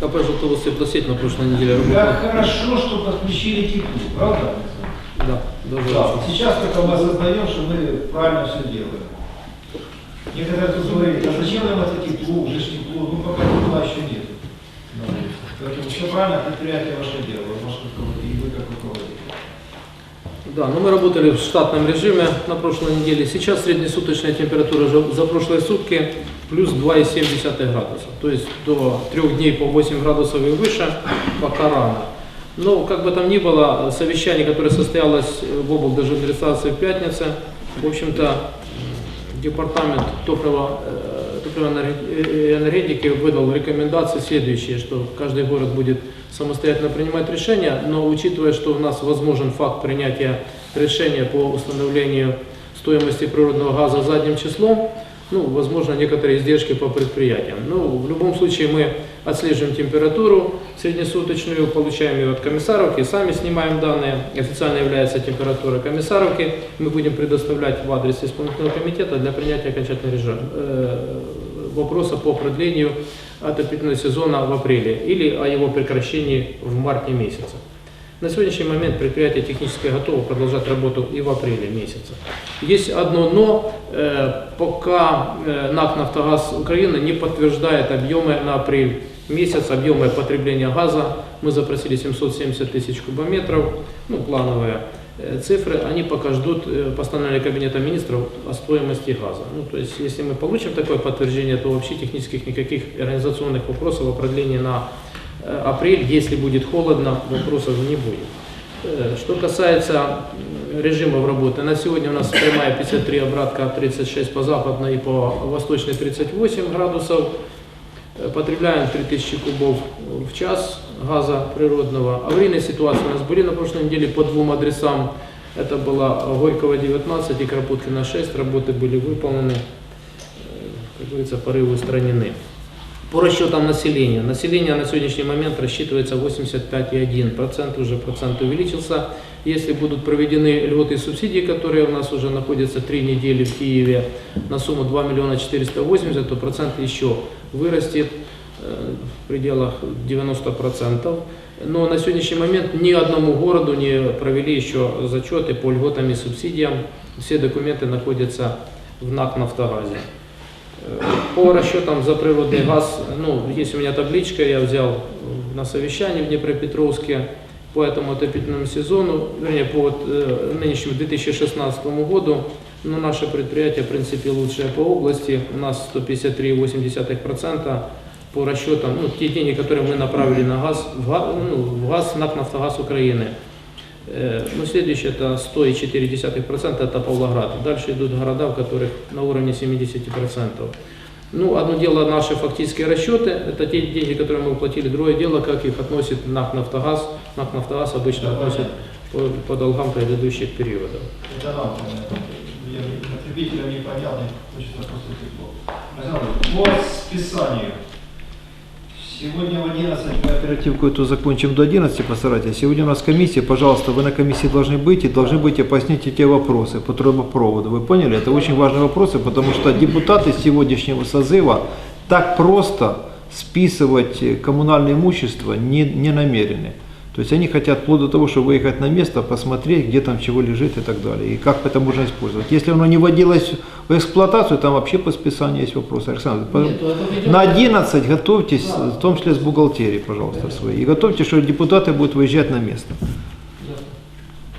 КП «Желтоводцы просить» на прошлой неделе работал. Как хорошо, что подключили тепло, правда? Да, даже Да. очень. Сейчас только мы осознаем, что мы правильно все делаем. Некоторые тут говорят, а зачем нам это тепло, уже тепло, ну пока тепла еще нет. Поэтому все правильно, предприятие ваше дело, ваш руководитель, и вы как руководитель. Да, но мы работали в штатном режиме на прошлой неделе. Сейчас среднесуточная температура за прошлые сутки плюс 2,7 градуса. То есть до трех дней по 8 градусов и выше пока рано. Но как бы там ни было, совещание, которое состоялось в облдержадминистрации в пятницу, в общем-то, департамент топлива, э, топливной энерги- энергетики выдал рекомендации следующие, что каждый город будет самостоятельно принимать решения, но учитывая, что у нас возможен факт принятия решения по установлению стоимости природного газа задним числом, ну, возможно, некоторые издержки по предприятиям. Ну, в любом случае мы отслеживаем температуру среднесуточную, получаем ее от комиссаровки, сами снимаем данные, официально является температура комиссаровки, мы будем предоставлять в адрес исполнительного комитета для принятия окончательного режима, э, вопроса по продлению отопительного сезона в апреле или о его прекращении в марте месяце. На сегодняшний момент предприятие технически готово продолжать работу и в апреле месяце. Есть одно но, э, пока э, НАК «Нафтогаз Украины» не подтверждает объемы на апрель месяц, объемы потребления газа. Мы запросили 770 тысяч кубометров, ну, плановые э, цифры, они пока ждут постановления Кабинета министров о стоимости газа. Ну, то есть, если мы получим такое подтверждение, то вообще технических никаких организационных вопросов о продлении на апрель, если будет холодно, вопросов не будет. Э, Что касается режимов работы, на сегодня у нас прямая 53, обратка 36 по западной и по восточной 38 градусов. Э, Потребляем 3000 кубов в час газа природного. Аварийные ситуации у нас были на прошлой неделе по двум адресам. Это была Горького 19 и Кропоткина 6. Работы были выполнены, э, как говорится, порывы устранены. По расчетам населения. Население на сегодняшний момент рассчитывается 85,1%, уже процент увеличился. Если будут проведены льготы и субсидии, которые у нас уже находятся три недели в Киеве на сумму 2 миллиона 480, то процент еще вырастет э, в пределах 90%. Но на сегодняшний момент ни одному городу не провели еще зачеты по льготам и субсидиям. Все документы находятся в НАК «Нафтогазе». Э, По расчетам за природный газ, ну, есть у меня табличка, я взял на совещании в Днепропетровске по этому отопительному сезону, вернее, по вот, э, нынешнему 2016 году, но наше предприятие, в принципе, лучшее по области, у нас 153,8% по расчетам, ну, те деньги, которые мы направили на газ, в газ, ну, в газ НАК «Нафтогаз Украины». Э, Ну, следующее это 100,4% это Павлоград. Дальше идут города, в которых на уровне 70%. Ну, одно дело наши фактические расчеты, это те деньги, которые мы уплатили. Другое дело, как их относит НАК «Нафтогаз». НАК «Нафтогаз» обычно относит по, по долгам предыдущих периодов. Это понятно. Я потребителям непонятно, хочется просто тепло. По списанию. Сегодня в 11 мы оперативку эту закончим до 11, постарайтесь. Сегодня у нас комиссия, пожалуйста, вы на комиссии должны быть и должны быть пояснить те вопросы по трубопроводу. Вы поняли? Это очень важные вопросы, потому что депутаты сегодняшнего созыва так просто списывать э, коммунальное имущество не, не намерены. То есть они хотят вплоть до того, чтобы выехать на место, посмотреть, где там чего лежит и так далее, и как это можно использовать. Если оно не вводилось в эксплуатацию, там вообще по списанию есть вопросы. Александр, по- Нет, это ведем- на 11 готовьтесь, в том числе с бухгалтерией, пожалуйста, своей. И готовьте, что депутаты будут выезжать на место.